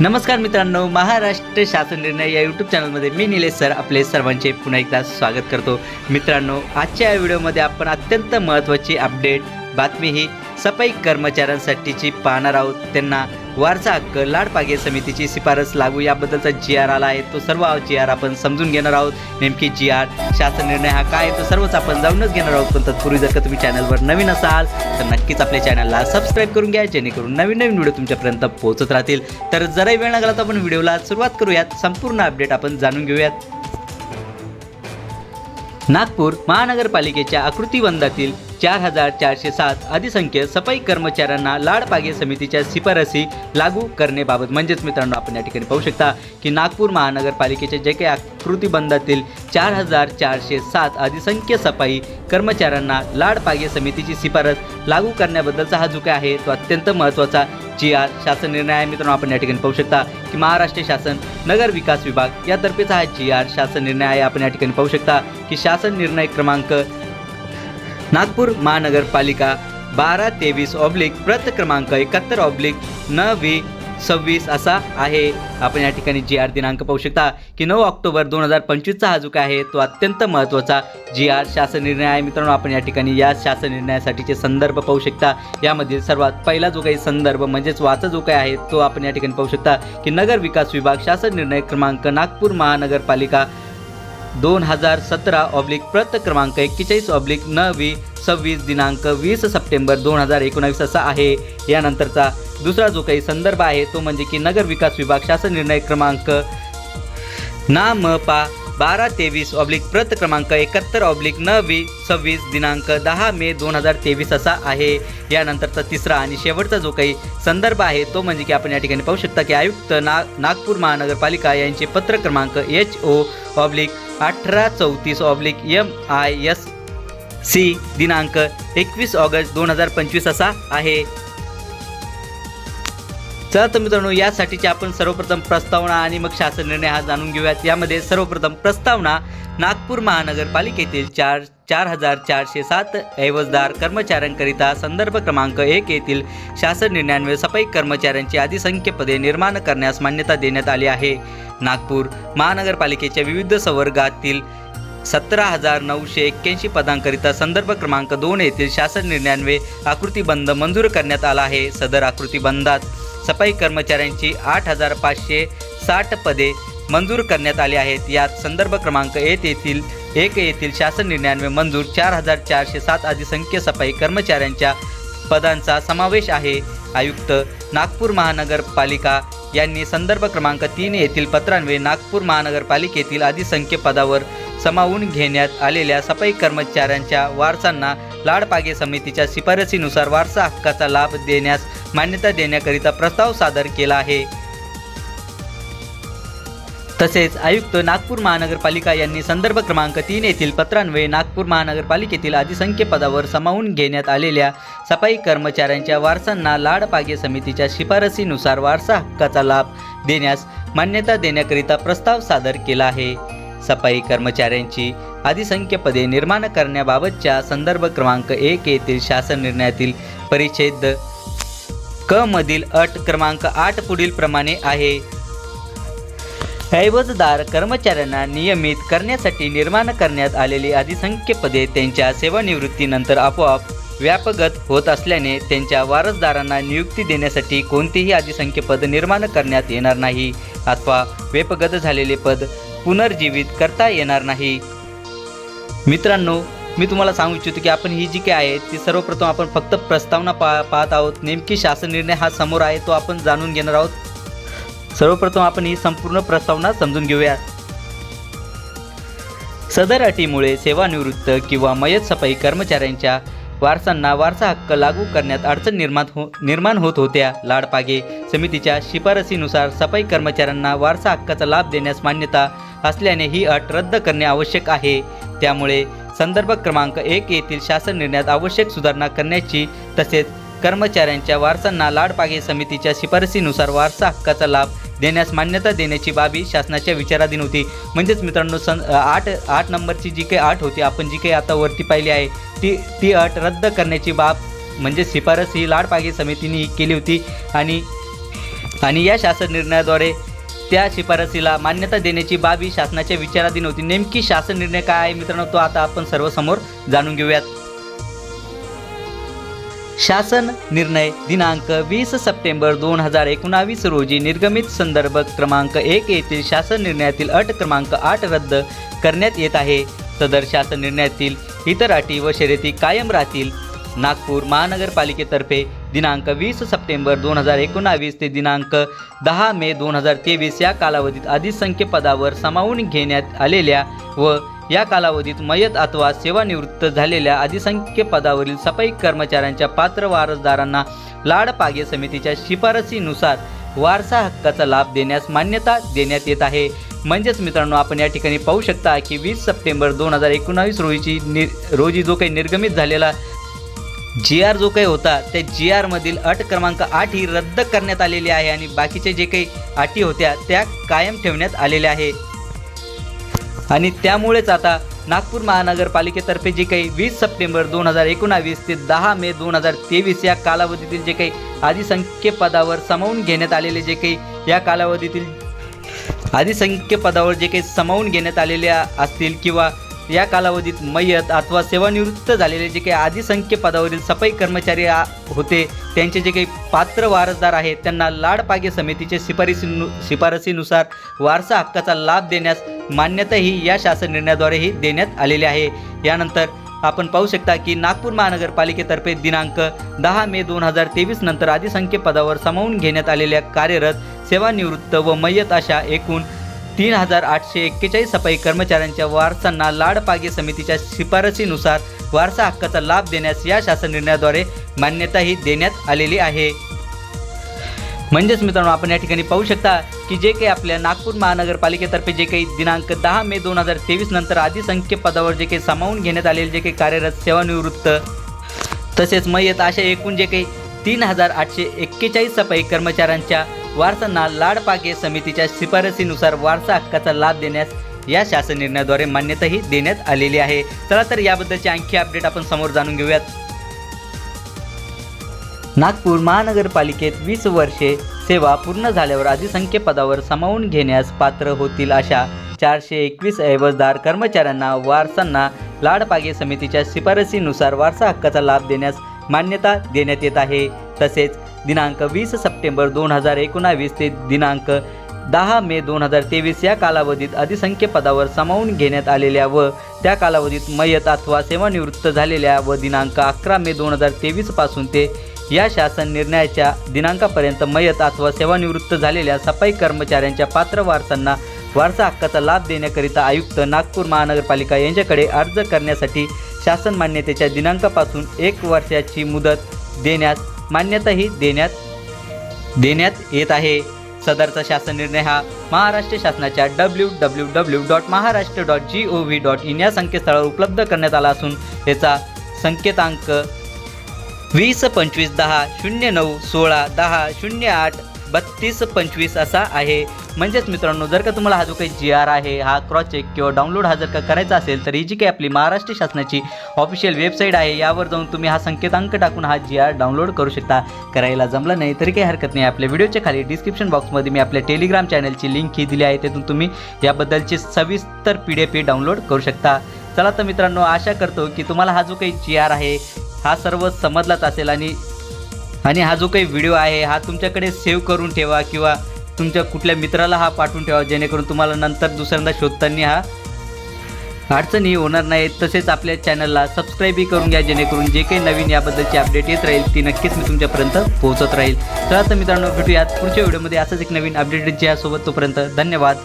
नमस्कार मित्रांनो महाराष्ट्र शासन निर्णय या यूट्यूब चॅनलमध्ये मी निलेश सर आपले सर्वांचे पुन्हा एकदा स्वागत करतो. मित्रांनो आजच्या या व्हिडिओमध्ये आपण अत्यंत महत्त्वाची अपडेट बातमी ही सफाई कर्मचाऱ्यांसाठीची पाहणार आहोत. त्यांना वारसा हक्क लाडपागे समितीची शिफारस लागू याबद्दलचा जी आर आला आहे. तो सर्व जी आर आपण समजून घेणार आहोत. नेमकी जी आर शासन निर्णय हा काय आहे तो सर्वच आपण जाऊनच घेणार आहोत. पण तत्पूर्वी जर का तुम्ही चॅनलवर नवीन असाल तर नक्कीच आपल्या चॅनलला सबस्क्राईब करून घ्या जेणेकरून नवीन नवीन व्हिडिओ तुमच्यापर्यंत पोहोचत राहतील. तर जराही वेळ लागला तर आपण व्हिडिओला सुरुवात करूयात. संपूर्ण अपडेट आपण जाणून घेऊयात. नागपूर महानगरपालिकेच्या आकृतीबंधातील चार हजार चारशे सात अधिसंख्य सफाई कर्मचाऱ्यांना लाडपागे समितीच्या शिफारसी लागू करण्याबाबत म्हणजेच मित्रांनो आपण या ठिकाणी पाहू शकता की नागपूर महानगरपालिकेच्या जे काही आकृतीबंधातील चार हजार चारशे सात अधिसंख्य सफाई कर्मचाऱ्यांना लाडपागे समितीची शिफारस लागू करण्याबद्दलचा हा जो काय आहे तो अत्यंत महत्त्वाचा जी आर शासन निर्णय आहे. मित्रांनो आपण या ठिकाणी पाहू शकता की महाराष्ट्र शासन नगर विकास विभाग यातर्फेचा हा जी आर शासन निर्णय आहे. आपण या ठिकाणी पाहू शकता की शासन निर्णय क्रमांक नागपूर महानगरपालिका बारा तेवीस ऑब्लिक प्रत क्रमांक एकाहत्तर ऑब्लिक न वी सव्वीस असा आहे. आपण या ठिकाणी जी आर दिनांक पाहू शकता की नऊ ऑक्टोबर दोन हजार पंचवीसचा हा जो काय आहे तो अत्यंत महत्त्वाचा जी आर शासन निर्णय आहे. मित्रांनो आपण या ठिकाणी या शासन निर्णयासाठीचे संदर्भ पाहू शकता. यामधील सर्वात पहिला जो काही संदर्भ म्हणजेच वाचा जो काही आहे तो आपण या ठिकाणी पाहू शकता की नगर विकास विभाग शासन निर्णय क्रमांक नागपूर महानगरपालिका दोन हजार सतरा ऑब्लिक प्रत क्रमांक एक्केचाळीस ऑब्लिक न वी सव्वीस दिनांक वीस सप्टेंबर दोन हजार एकोणावीस असा आहे. यानंतरचा दुसरा जो काही संदर्भ आहे तो म्हणजे की नगर विकास विभाग शासन निर्णय क्रमांक ना म पा बारा तेवीस ऑब्लिक प्रत क्रमांक एकाहत्तर ऑब्लिक न वी सव्वीस दिनांक दहा मे दोन हजार तेवीस असा आहे. यानंतरचा तिसरा आणि शेवटचा जो काही संदर्भ आहे तो म्हणजे की आपण या ठिकाणी पाहू शकता की आयुक्त ना नागपूर महानगरपालिका यांचे पत्र क्रमांक एच ओ ऑब्लिक अठरा चौतीस oblique M I S C दिनांक एकवीस ऑगस्ट दोन हजार पंचवीस असा आहे. चला तर मित्रांनो यासाठीची आपण सर्वप्रथम प्रस्तावना आणि मग शासन निर्णय हा जाणून घेऊयात. यामध्ये सर्वप्रथम प्रस्तावना नागपूर महानगरपालिकेतील चार चार हजार चारशे सात ऐवजदार कर्मचाऱ्यांकरिता संदर्भ क्रमांक एक येथील शासन निर्णयान्वये सफाई कर्मचाऱ्यांची अधिसंख्य पदे निर्माण करण्यास मान्यता देण्यात आली आहे. नागपूर महानगरपालिकेच्या विविध संवर्गातील सतरा हजार नऊशे एक्क्याऐंशी पदांकरिता संदर्भ क्रमांक दोन येथील शासन निर्णयान्वये आकृतीबंध मंजूर करण्यात आला आहे. सदर आकृतीबंधात सफाई कर्मचाऱ्यांची आठ हजार पाचशे साठ पदे मंजूर करण्यात आली आहेत. यात संदर्भ क्रमांक एक येथील एक येथील शासन निर्णयान्वये मंजूर चार हजार चारशे सात अधिसंख्य सफाई कर्मचाऱ्यांच्या पदांचा समावेश आहे. आयुक्त नागपूर महानगरपालिका यांनी संदर्भ क्रमांक तीन येथील पत्रान्वये नागपूर महानगरपालिकेतील अधिसंख्य पदावर समावून घेण्यात आलेल्या सफाई कर्मचाऱ्यांच्या वारसांना लाडपागे समितीच्या शिफारसीनुसार वारसा हक्काचा लाभ देण्यास मान्यता देण्याकरिता प्रस्ताव सादर केला आहे. तसेच आयुक्त नागपूर महानगरपालिका यांनी संदर्भ क्रमांक तीन येथील पत्रान्वये नागपूर महानगरपालिकेतील अधिसंख्य पदावर सामावून घेण्यात आलेल्या सफाई कर्मचाऱ्यांच्या वारसांना लाडपागे समितीच्या शिफारसीनुसार वारसा हक्काचा लाभ देण्यास मान्यता देण्याकरिता प्रस्ताव सादर केला आहे. सफाई कर्मचाऱ्यांची अधिसंख्य पदे निर्माण करण्याबाबतच्या संदर्भ क्रमांक एक येथील शासन निर्णयातील परिच्छेद क मधील अट क्रमांक आठ पुढील प्रमाणे आहे. ऐवजदार कर्मचाऱ्यांना नियमित करण्यासाठी निर्माण करण्यात आलेली अधिसंख्य पदे त्यांच्या सेवानिवृत्तीनंतर आपोआप व्यापगत होत असल्याने त्यांच्या वारसदारांना नियुक्ती देण्यासाठी कोणतेही अधिसंख्य पद निर्माण करण्यात येणार नाही. अथवा वेपगत झालेले पद पुनर्जीवित करता येणार नाही. मित्रांनो मी तुम्हाला सांगू इच्छितो की आपण ही जी काय आहे ती सर्वप्रथम आपण फक्त प्रस्तावना पा पाहत आहोत. नेमकी शासन निर्णय हा समोर आहे तो आपण जाणून घेणार आहोत. सर्वप्रथम आपण ही संपूर्ण प्रस्तावना समजून घेऊया. सदर अटीमुळे सेवानिवृत्त किंवा मयत सफाई कर्मचाऱ्यांच्या वारसांना वारसा हक्क लागू करण्यात अडचण निर्माण हो निर्माण होत होत्या. लाडपागे समितीच्या शिफारसीनुसार सफाई कर्मचाऱ्यांना वारसा हक्काचा लाभ देण्यास मान्यता असल्याने ही अट रद्द करणे आवश्यक आहे. त्यामुळे संदर्भ क्रमांक एक येथील शासन निर्णयात आवश्यक सुधारणा करण्याची तसेच कर्मचाऱ्यांच्या वारसांना लाडपागे समितीच्या शिफारसीनुसार वारसा हक्काचा लाभ देण्यास मान्यता देण्याची बाबी शासनाच्या विचाराधीन होती. म्हणजेच मित्रांनो सन आठ आठ नंबरची जी काही आठ होती आपण जी काही आता वरती पाहिली आहे ती ती अट रद्द करण्याची बाब म्हणजे शिफारस ही लाडपागे समितीने केली होती. आणि आणि या शासन निर्णयाद्वारे त्या शिफारसीला मान्यता देण्याची बाबी शासनाच्या विचाराधीन होती. नेमकी शासन निर्णय काय आहे मित्रांनो? तो आता आपण सर्वसमोर जाणून घेऊयात. शासन निर्णय दिनांक वीस सप्टेंबर दोन हजार एकोणावीस रोजी निर्गमित संदर्भ क्रमांक एक येथील शासन निर्णयातील अट क्रमांक आठ रद्द करण्यात येत आहे. सदर शासन निर्णयातील इतर अटी व शर्यती कायम राहतील. नागपूर महानगरपालिकेतर्फे दिनांक वीस सप्टेंबर दोन हजार एकोणावीस ते दिनांक दहा मे दोन हजार तेवीस या कालावधीत अधिसंख्य पदावर सामावून घेण्यात आलेल्या व या कालावधीत मयत अथवा सेवानिवृत्त झालेल्या अधिसंख्य पदावरील सफाई कर्मचाऱ्यांच्या पात्र वारसदारांना लाडपागे समितीच्या शिफारसीनुसार वारसा हक्काचा लाभ देण्यास मान्यता देण्यात येत आहे. म्हणजेच मित्रांनो आपण या ठिकाणी पाहू शकता की वीस सप्टेंबर दोन हजार एकोणावीस रोजीची नि रोजी जो काही निर्गमित झालेला जी आर जो काही होता त्या जी आरमधील अट क्रमांक आठ ही रद्द करण्यात आलेली आहे आणि बाकीचे जे काही अटी होत्या त्या कायम ठेवण्यात आलेल्या आहे. आणि त्यामुळेच आता नागपूर महानगरपालिकेतर्फे जे काही वीस सप्टेंबर दोन हजार एकोणावीस ते दहा मे दोन हजार तेवीस या कालावधीतील जे काही अधिसंख्यपदावर सामावून घेण्यात आलेले जे काही या कालावधीतील अधिसंख्य पदावर जे काही सामावून घेण्यात आलेल्या असतील किंवा या कालावधीत मयत अथवा सेवानिवृत्त झालेले जे काही अधिसंख्य पदावरील सफाई कर्मचारी होते त्यांचे जे काही पात्र वारसदार आहेत त्यांना लाडपागे समितीच्या शिफारसीनु शिफारसीनुसार वारसा हक्काचा लाभ देण्यास मान्यता ही या शासन निर्णयाद्वारेही देण्यात आलेली आहे. यानंतर आपण पाहू शकता की नागपूर महानगरपालिकेतर्फे दिनांक दहा मे दोन हजार तेवीस नंतर अधिसंख्य पदावर सामावून घेण्यात आलेल्या कार्यरत सेवानिवृत्त व मयत अशा एकूण तीन हजार आठशे एक्केचाळीस सफाई कर्मचाऱ्यांच्या वारसांना लाडपागे समितीच्या शिफारसीनुसार वारसा हक्काचा लाभ देण्यास या शासन निर्णयाद्वारे मान्यताही देण्यात आलेली आहे. म्हणजेच मित्रांनो आपण या ठिकाणी पाहू शकता की जे काही आपल्या नागपूर महानगरपालिकेतर्फे जे काही दिनांक दहा मे दोन हजार तेवीस नंतर अधिसंख्य पदावर जे काही सामावून घेण्यात आलेले जे काही कार्यरत सेवानिवृत्त तसेच मयत अशा एकूण जे काही तीन हजार आठशे एक्केचाळीस सफाई कर्मचाऱ्यांच्या वारसांना लाडपागे समितीच्या शिफारसीनुसार वारसा हक्काचा लाभ देण्यास या शासन निर्णयाद्वारे मान्यताही देण्यात आलेली आहे. चला तर याबद्दलची आणखी अपडेट आपण समोर जाणून घेऊयात. नागपूर महानगरपालिकेत वीस वर्षे सेवा पूर्ण झाल्यावर अधिसंख्य पदावर सामावून घेण्यास पात्र होतील अशा चारशे एकवीस ऐवजदार कर्मचाऱ्यांना वारसांना लाडपागे समितीच्या शिफारसीनुसार वारसा हक्काचा लाभ देण्यास मान्यता देण्यात येत आहे. तसेच दिनांक वीस सप्टेंबर दोन हजार एकोणावीस ते दिनांक दहा मे दोन हजार तेवीस या कालावधीत अधिसंख्य पदावर सामावून घेण्यात आलेल्या व त्या कालावधीत मयत अथवा सेवानिवृत्त झालेल्या व दिनांक अकरा मे दोन हजार तेवीसपासून ते या शासन निर्णयाच्या दिनांकापर्यंत मयत अथवा सेवानिवृत्त झालेल्या सफाई कर्मचाऱ्यांच्या पात्र वारसांना वारसा हक्काचा लाभ देण्याकरिता आयुक्त नागपूर महानगरपालिका यांच्याकडे अर्ज करण्यासाठी शासन मान्यतेच्या दिनांकापासून एक वर्षाची मुदत देण्यास मान्यताही देण्यात देण्यात येत आहे. सदरचा शासन निर्णय हा महाराष्ट्र शासनाच्या W W W dot Maharashtra dot G O V dot in या संकेतस्थळावर उपलब्ध करण्यात आला असून याचा संकेतांक वीस पंचवीस दहा शून्य नऊ सोळा दहा शून्य आठ बत्तीस पंचवीस असा आहे. म्हणजेच मित्रांनो जर का तुम्हाला हा जो काही जी आर आहे हा क्रॉस चेक किंवा डाउनलोड हा जर का करायचा असेल तर ही जी काही आपली महाराष्ट्र शासनाची ऑफिशियल वेबसाईट आहे यावर जाऊन तुम्ही हा संकेतांक टाकून हा जी आर डाउनलोड करू शकता. करायला जमलं नाही तरी काही हरकत नाही. आपल्या व्हिडिओच्या खाली डिस्क्रिप्शन बॉक्समध्ये मी आपल्या टेलिग्राम चॅनलची लिंक ही दिली आहे त्यातून तुम्ही याबद्दलची सविस्तर पी डी एफ डाउनलोड करू शकता. चला तर मित्रांनो आशा करतो की तुम्हाला हा जो काही जी आर आहे हा सर्व समजलाच असेल आणि आणि हा जो काही व्हिडिओ आहे हा तुमच्याकडे सेव्ह करून ठेवा किंवा तुमच्या कुठल्या मित्राला हा पाठवून ठेवा जेणेकरून तुम्हाला नंतर दुसऱ्यांदा शोधताना हा अडचणी होणार नाही. तसेच आपल्या चॅनलला सबस्क्राईबही करून घ्या जेणेकरून जे काही नवीन याबद्दलची अपडेट येत राहील ती नक्कीच मी तुमच्यापर्यंत पोहोचत राहील. तर आता मित्रांनो भेटूयात पुढच्या व्हिडिओमध्ये असंच एक नवीन अपडेट यासोबत तोपर्यंत धन्यवाद.